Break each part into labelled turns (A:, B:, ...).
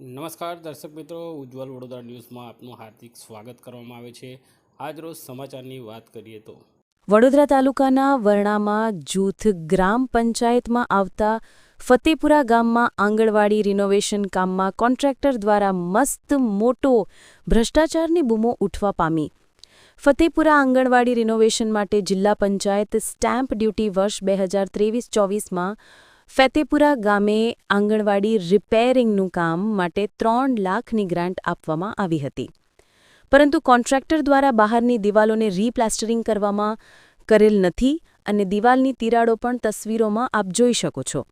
A: નમસ્કાર દર્શક મિત્રો, ઉજ્જવલ વડોદરા ન્યૂઝમાં આપનું હાર્દિક સ્વાગત કરવામાં આવે છે. આજરોજ સમાચારની વાત કરીએ તો.
B: વડોદરા તાલુકાના વરણામાં જૂથ ગ્રામ પંચાયતમાં આવતા ફતેપુરા ગામમાં આંગણવાડી રિનોવેશન કામમાં કોન્ટ્રાક્ટર દ્વારા મસ્ત મોટો ભ્રષ્ટાચારની બૂમો ઉઠવા પામી. ફતેપુરા આંગણવાડી રિનોવેશન માટે જિલ્લા પંચાયત સ્ટેમ્પ ડ્યુટી વર્ષ બે હજાર ત્રેવીસ ચોવીસમાં ફતેપુરા ગામે આંગણવાડી રિપેરિંગનું કામ માટે ત્રણ લાખની ગ્રાન્ટ આપવામાં આવી હતી. પરંતુ કોન્ટ્રાક્ટર દ્વારા બહારની દિવાલોને રીપ્લાસ્ટરિંગ કરવામાં કરેલ નથી અને દિવાલની તિરાડો પણ તસવીરોમાં આપ જોઈ શકો છો.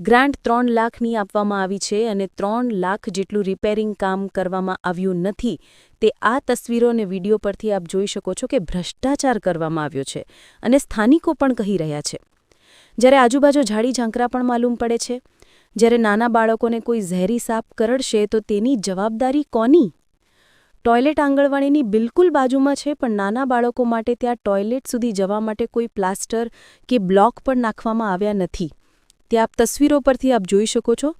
B: ગ્રાન્ટ ત્રણ લાખની આપવામાં આવી છે અને ત્રણ લાખ જેટલું રિપેરિંગ કામ કરવામાં આવ્યું નથી તે આ તસવીરો અને વીડિયો પરથી આપ જોઈ શકો છો કે ભ્રષ્ટાચાર કરવામાં આવ્યો છે અને સ્થાનિકો પણ કહી રહ્યા છે. જ્યારે આજુબાજુ ઝાડી ઝાંકરા પણ માલુમ પડે છે. જ્યારે નાના બાળકોને કોઈ ઝેરી સાપ કરડશે તો તેની જવાબદારી કોની? ટોયલેટ આંગણવાડીની બિલકુલ બાજુમાં છે, પણ નાના બાળકો માટે ત્યાં ટોયલેટ સુધી જવા માટે કોઈ પ્લાસ્ટર કે બ્લોક પણ નાખવામાં આવ્યા નથી. તે આપ તસવીરો પરથી આપ જોઈ શકો છો.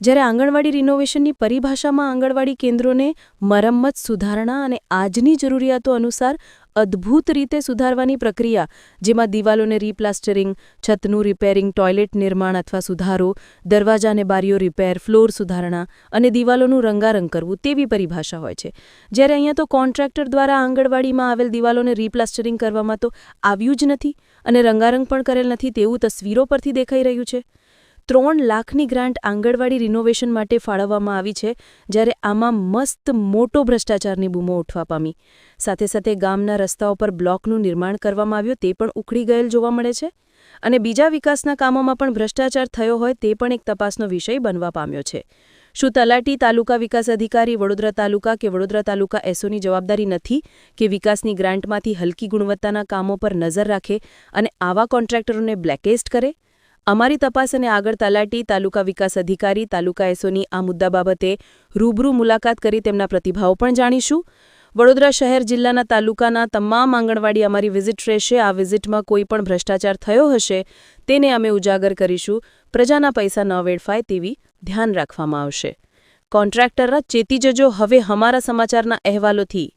B: જ્યારે આંગણવાડી રિનોવેશનની પરિભાષામાં આંગણવાડી કેન્દ્રોને મરમ્મત સુધારણા અને આજની જરૂરિયાતો અનુસાર અદ્ભુત રીતે સુધારવાની પ્રક્રિયા, જેમાં દિવાલોને રીપ્લાસ્ટરિંગ, છતનું રિપેરિંગ, ટોયલેટ નિર્માણ અથવા સુધારો દરવાજા અને બારીઓ રિપેર, ફ્લોર સુધારણા અને દિવાલોનું રંગારંગ કરવું તેવી પરિભાષા હોય છે. જ્યારે અહીંયા તો કોન્ટ્રાક્ટર દ્વારા આંગણવાડીમાં આવેલ દિવાલોને રીપ્લાસ્ટરિંગ કરવામાં તો આવ્યું જ નથી અને રંગારંગ પણ કરેલ નથી તેવું તસવીરો પરથી દેખાઈ રહ્યું છે. ત્રણ લાખની ગ્રાન્ટ આંગણવાડી રિનોવેશન માટે ફાળવવામાં આવી છે, જ્યારે આમાં મસ્ત મોટો ભ્રષ્ટાચારની બૂમો ઉઠવા પામી. સાથે સાથે ગામના રસ્તાઓ પર બ્લોકનું નિર્માણ કરવામાં આવ્યું, તે પણ ઉખડી ગયેલ જોવા મળે છે. અને બીજા વિકાસના કામોમાં પણ ભ્રષ્ટાચાર થયો હોય, તે પણ એક તપાસનો વિષય બનવા પામ્યો છે. શું તલાટી તાલુકા વિકાસ અધિકારી વડોદરા તાલુકા કે વડોદરા તાલુકા એસોની જવાબદારી નથી કે વિકાસની ગ્રાન્ટમાંથી હલકી ગુણવત્તાના કામો પર નજર રાખે અને આવા કોન્ટ્રાક્ટરોને બ્લેકલિસ્ટ કરે? અમારી તપાસ અને આગળ તલાટી, તાલુકા વિકાસ અધિકારી, તાલુકા એસોની આ મુદ્દા બાબતે રૂબરૂ મુલાકાત કરી તેમના પ્રતિભાવો પણ જાણીશું. વડોદરા શહેર જિલ્લાના તાલુકાના તમામ આંગણવાડી અમારી વિઝિટ રહેશે. આ વિઝિટમાં કોઈ પણ ભ્રષ્ટાચાર થયો હશે તેને અમે ઉજાગર કરીશું. પ્રજાના પૈસા ન વેડફાય તેવી ધ્યાન રાખવામાં આવશે. કોન્ટ્રાક્ટરના ચેતી જજો. હવે અમારા સમાચારના અહેવાલોથી